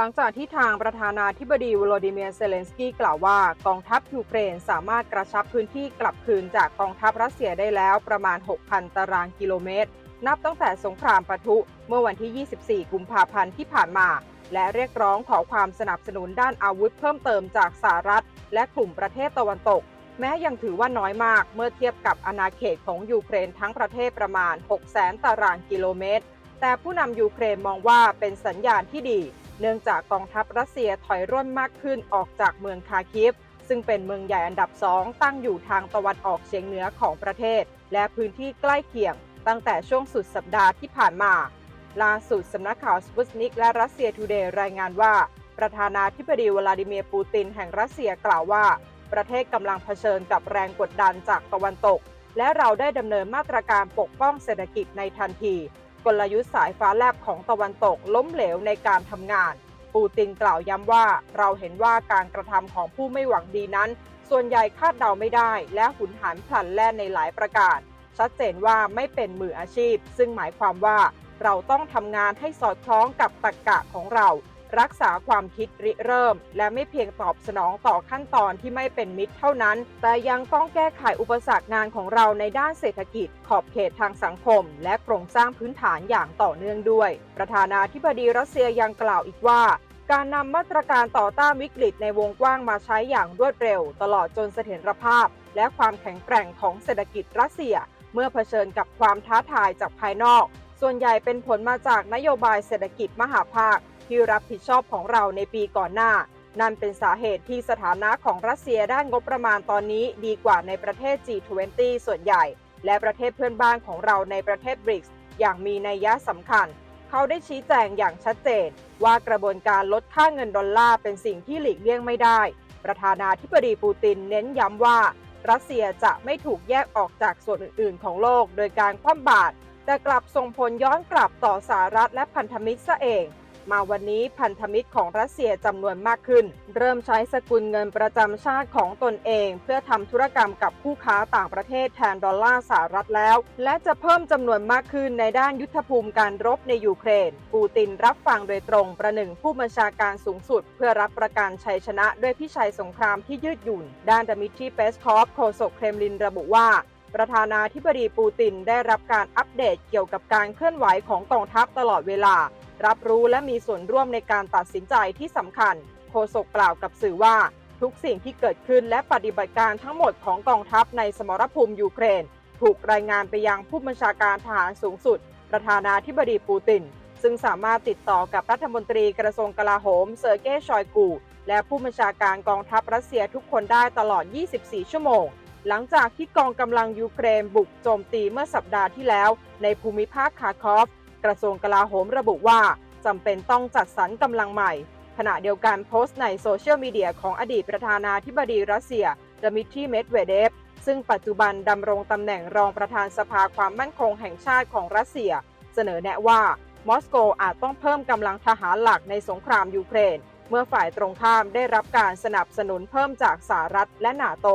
หลังจากที่ทางประธานาธิบดีวโลดิเมียร์เซเลนสกี้กล่าวว่ากองทัพยูเครนสามารถกระชับพื้นที่กลับคืนจากกองทัพรัสเซียได้แล้วประมาณ 6,000 ตารางกิโลเมตร นับตั้งแต่สงครามปะทุเมื่อวันที่ 24 กุมภาพันธ์ที่ผ่านมา และเรียกร้องขอความสนับสนุนด้านอาวุธเพิ่มเติมจากสหรัฐ และกลุ่มประเทศตะวันตก แม้ยังถือว่าน้อยมากเมื่อเทียบกับอาณาเขตของยูเครนทั้งประเทศประมาณ 600,000 ตารางกิโลเมตร แต่ผู้นำยูเครนมองว่าเป็นสัญญาณที่ดี เนื่องจากกองทัพรัสเซียถอยร่นมากขึ้นออกจากเมืองคาคิฟ ซึ่งเป็นเมืองใหญ่อันดับสองตั้งอยู่ทางตะวันออกเฉียงเหนือของประเทศ และพื้นที่ใกล้เคียง ตั้งแต่ช่วงสุดสัปดาห์ที่ผ่านมา ล่าสุดสำนักข่าวสปุตนิกและรัสเซียทูเดย์รายงานว่า ประธานาธิบดีวลาดิเมียร์ปูตินแห่งรัสเซียกล่าวว่า ประเทศกำลังเผชิญกับแรงกดดันจากตะวันตก และเราได้ดำเนินมาตรการปกป้องเศรษฐกิจในทันที กลยุทธ์สายฟ้าแลบของตะวันตกล้มเหลวในการทำงาน ปูตินกล่าวย้ำว่าเราเห็นว่าการกระทำของผู้ไม่หวังดีนั้น ส่วนใหญ่คาดเดาไม่ได้ และหุนหันพลันแล่นในหลายประการ ชัดเจนว่าไม่เป็นมืออาชีพ ซึ่งหมายความว่าเราต้องทำงานให้สอดคล้องกับตรรกะของเรา รักษาความคิดริเริ่ม และไม่เพียงตอบสนองต่อขั้นตอนที่ไม่เป็นมิตรเท่านั้น แต่ยังต้องแก้ไขอุปสรรคงานของเราในด้านเศรษฐกิจ ขอบเขตทางสังคม และโครงสร้างพื้นฐานอย่างต่อเนื่องด้วย ประธานาธิบดีรัสเซียยังกล่าวอีกว่าการนำมาตรการต่อต้านวิกฤตในวงกว้างมาใช้อย่างรวดเร็ว ตลอดจนเสถียรภาพ และความแข็งแกร่งของเศรษฐกิจรัสเซีย เมื่อเผชิญกับความท้าทายจากภายนอก ส่วนใหญ่เป็นผลมาจากนโยบายเศรษฐกิจมหาภาค ที่รับผิดชอบของเราในปีก่อนหน้า นั่นเป็นสาเหตุที่สถานะของรัสเซียด้านงบประมาณตอนนี้ดีกว่าในประเทศ G20 ส่วนใหญ่ และประเทศเพื่อนบ้านของเราในประเทศบริกส์อย่างมีนัยยะสำคัญ เขาได้ชี้แจงอย่างชัดเจน ว่ากระบวนการลดค่าเงินดอลลาร์เป็นสิ่งที่หลีกเลี่ยงไม่ได้ ประธานาธิบดีปูตินเน้นย้ำว่ารัสเซียจะไม่ถูกแยกออกจากส่วนอื่น ๆ ของโลกโดยการคว่ำบาตรแต่กลับส่งผลย้อนกลับต่อสหรัฐและพันธมิตรซะเอง มาวันนี้พันธมิตรของรัสเซียจำนวนมากขึ้น เริ่มใช้สกุลเงินประจำชาติของตนเอง เพื่อทำธุรกรรมกับผู้ค้าต่างประเทศแทนดอลลาร์สหรัฐแล้ว และจะเพิ่มจำนวนมากขึ้นในด้านยุทธภูมิการรบในยูเครน ปูตินรับฟังโดยตรงประหนึ่งผู้บัญชาการสูงสุด เพื่อรับประกันชัยชนะด้วยพิชัยสงครามที่ยืดหยุ่น ด้านดมิทรีเปสคอฟโฆษกเครมลินระบุว่าประธานาธิบดีปูตินได้รับการอัปเดตเกี่ยวกับการเคลื่อนไหวของกองทัพตลอดเวลา รับรู้และมีส่วนร่วมในการตัดสินใจที่สำคัญ โฆษกกล่าวกับสื่อว่า ทุกสิ่งที่เกิดขึ้นและปฏิบัติการทั้งหมดของกองทัพในสมรภูมิยูเครน ถูกรายงานไปยังผู้บัญชาการทหารสูงสุด ประธานาธิบดีปูติน ซึ่งสามารถติดต่อกับรัฐมนตรีกระทรวงกลาโหมเซอร์เกย์ชอยกู และผู้บัญชาการกองทัพรัสเซียทุกคนได้ตลอด 24 ชั่วโมงหลังจากที่กองกำลังยูเครนบุกโจมตีเมื่อสัปดาห์ที่แล้ว ในภูมิภาคคาคอฟ กระทรวงกลาโหมระบุว่าจำเป็นต้องจัดสรรกำลังใหม่ ขณะเดียวกันโพสต์ในโซเชียลมีเดียของอดีตประธานาธิบดีรัสเซียดมิทรีเมดเวเดฟ ซึ่งปัจจุบันดำรงตำแหน่งรองประธานสภาความมั่นคงแห่งชาติของรัสเซีย เสนอแนะว่ามอสโกอาจต้องเพิ่มกำลังทหารหลักในสงครามยูเครน เมื่อฝ่ายตรงข้ามได้รับการสนับสนุนเพิ่มจากสหรัฐและนาโต